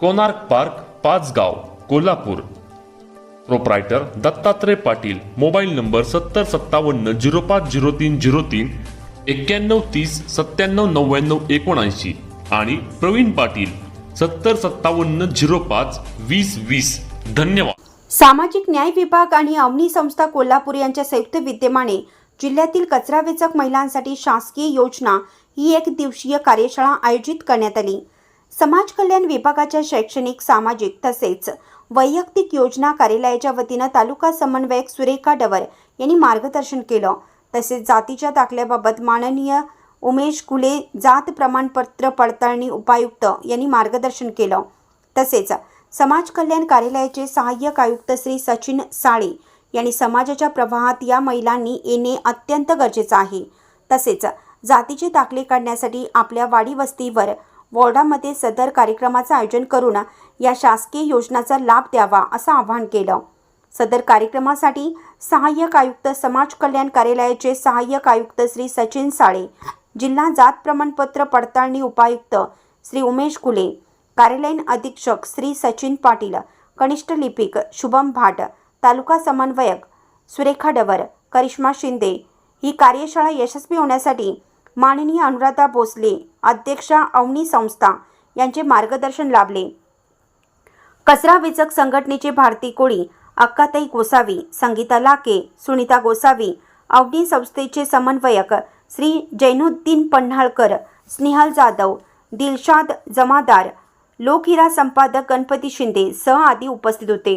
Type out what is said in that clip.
Konark park Pachgaon Kolhapur. Proprietor Dattatray Patil mobile number सत्तर सत्तावन्न zero पाच zero तीन झिरो तीन एक्क्याण्णव तीस सत्त्याण्णव नव्याण्णव एकोणऐंशी आणि प्रवीण पाटील सत्तर सत्तावन्न झिरो पाच वीस वीस. धन्यवाद. सामाजिक न्याय विभाग आणि अवनी संस्था कोल्हापूर यांच्या संयुक्त विद्यमाने जिल्ह्यातील कचरा वेचक महिलांसाठी शासकीय योजना ही एक दिवसीय कार्यशाळा आयोजित करण्यात आली. समाज कल्याण विभागाच्या शैक्षणिक सामाजिक तसेच वैयक्तिक योजना कार्यालयाच्या वतीनं तालुका समन्वयक सुरेखा डवर यांनी मार्गदर्शन केलं. तसेच जातीच्या दाखल्याबाबत माननीय उमेश कुले जात प्रमाणपत्र पडताळणी उपायुक्त यांनी मार्गदर्शन केलं. तसेच समाज कल्याण कार्यालयाचे सहाय्यक आयुक्त श्री सचिन साळे यांनी समाजाच्या प्रवाहात या महिलांनी येणे अत्यंत गरजेचं आहे. तसेच जातीचे दाखले काढण्यासाठी आपल्या वाडी वस्तीवर वॉर्डामध्ये सदर कार्यक्रमाचं आयोजन करून या शासकीय योजनाचा लाभ द्यावा असं आवाहन केलं. सदर कार्यक्रमासाठी सहाय्यक आयुक्त समाज कल्याण कार्यालयाचे सहाय्यक आयुक्त श्री सचिन साळे जिल्हा जात प्रमाणपत्र पडताळणी उपायुक्त श्री उमेश कुले कार्यालयीन अधीक्षक श्री सचिन पाटील कनिष्ठ लिपिक शुभम भाट तालुका समन्वयक सुरेखा डवर करिश्मा शिंदे. ही कार्यशाळा यशस्वी होण्यासाठी माननीय अनुराधा भोसले अध्यक्षा अवनी संस्था यांचे मार्गदर्शन लाभले. कचरा वेचक संघटनेचे भारती कोळी अक्काताई गोसावी संगीता लाके सुनीता गोसावी अवनी संस्थेचे समन्वयक श्री जैनुद्दीन पन्हाळकर स्नेहल जाधव दिलशाद जमादार लोकहिरा संपादक गणपती शिंदे सह आदी उपस्थित होते.